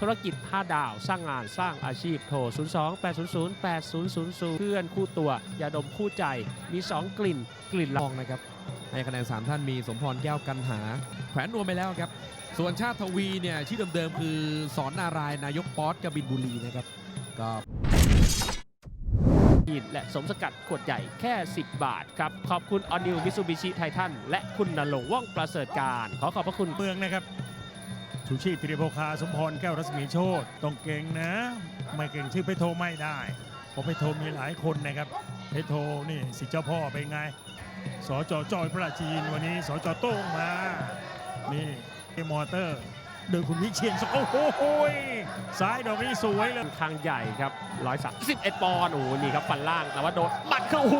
ธุรกิจ 5 ดาว สร้างงานสร้างอาชีพโทร 02 800 8000 เพื่อนคู่ตัวยาดมคู่ใจ มี 2 กลิ่น กลิ่นทละองนะครับให้คะแนน 3 ท่านมีสมพรแก้วกันหา แขวนนวมไปแล้วครับ ส่วนชาติทวีเนี่ยชื่อเดิมๆคือสอนนารายณ์นายกป๊อตกบินบุรีนะครับก็กินและสมสกัดขวดใหญ่แค่ 10 บาทครับ ขอบคุณออนิวมิซูบิชิไททันและคุณนรงค์ว่องประเสริฐการ ขอขอบพระคุณเมืองนะครับ ชูชีพธีรโภคาสมพรแก้วรัศมีโชตต้องเก่งนะ ไม่เก่งชื่อเพชรโทไม่ได้เพราะเพชรโทมีหลายคนนะครับเพชรโทนี่สิเจ้าพ่อเป็นไงสจจอยพระจีนวันนี้สจโต้งมานี่มอเตอร์ โดยคุณวิเชียนโอ้โหโหยซ้ายดอกนี้สวยเลยค่อนข้างใหญ่ครับ131ปอนด์โอ้โหนี่ครับฟันล่างแต่ว่าโดนหมัดเข้าโอ้โห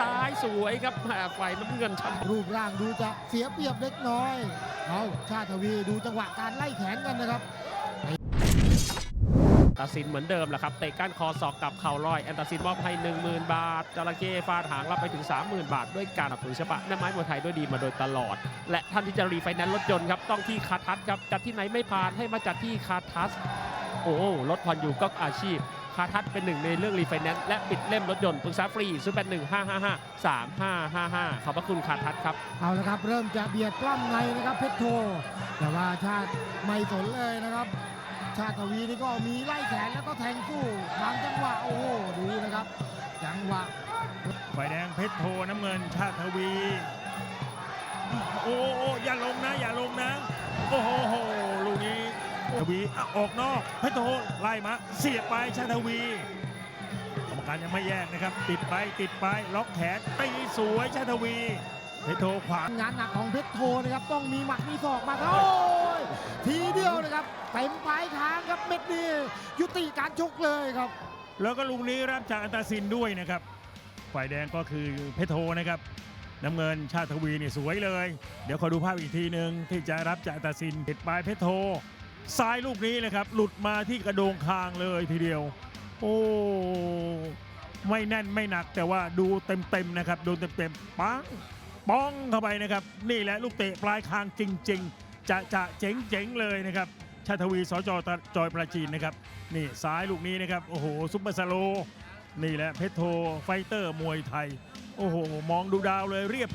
ซ้ายสวยครับแหม่ไฟน้ำเงินชัดรูปร่างดูจะเสียเปรียบเล็กน้อยเอาชาติทวีดูจังหวะการไล่แขนกันนะครับ ตัดสินเหมือนเดิมแหละครับเตะก้านคอศอกกับเข่าลอยแอนตาซินมอบให้ 10,000 บาทจระเข้ฟาดหางรับไปถึง 30,000 บาท ด้วยการสนับสนุนฉปะแม่ไม้มวยไทยด้วยดีมาโดยตลอด และท่านที่จะรีไฟแนนซ์รถยนต์ครับต้องที่คาทัสครับจัดที่ไหนไม่ผ่านให้มาจัดที่คาทัสโอ้รถผ่อนอยู่ก็อาชีพคาทัสเป็นหนึ่งในเรื่องรีไฟแนนซ์และปิดเล่มรถยนต์ปรึกษาฟรี0 8 1 5 5 5 3 5 5 5ขอบพระคุณคาทัสครับ เอาละครับ เริ่มจะเบียดปล้ำในนะครับเพชรโท แต่ว่าชาติไม่สนเลยนะครับ ชาติทวีนี่ก็มีไล่แขนแล้วก็แทงสู้บางจังหวะโอ้โหดูนะครับ จังหวะไฟแดงเพชรโทน้ำเงินชาติทวี โอ้โอ้อย่าลงนะ อย่าลงนะ โอ้โหโหลูกนี้ทวีอะออกนอกเพชรโทไล่มาเสียบไปชาติทวีกรรมการยังไม่แยกนะครับ ติดไปติดไปล็อกแขนตีสวยชาติทวีเพชรโทขวางงานหนักของเพชรโทนะครับต้องมีหมัดมีศอกมาครับโอ้ยทีเดียวนะ ครับเต็มปลายทางครับเม็ดนี้ยุติการชกเลยครับ แล้วก็ลูกนี้รับจากอันตาซินด้วยนะครับ ฝ่ายแดงก็คือเพชรโทนะครับ น้ำเงินชาติทวีนี่สวยเลย เดี๋ยวขอดูภาพอีกทีหนึ่งที่จะรับจากอันตาซินติดปลายเพชรโทซ้ายลูกนี้นะครับ หลุดมาที่กระโดงคางเลยทีเดียว โอ้ไม่แน่นไม่หนักแต่ว่าดูเต็มๆนะครับดูเต็มๆปังป้องเข้าไปนะครับ นี่แหละลูกเตะปลายคางจริง ๆ จะจะเจ๋งๆเลยนะครับ ชาติทวีสจจอยประจีนนะครับนี่ซ้ายลูกนี้นะครับโอ้โหซุปเปอร์สโลว์นี่แหละเพชรโทไฟเตอร์มวยไทย โอ้โห มองดูดาวเลยเรียบ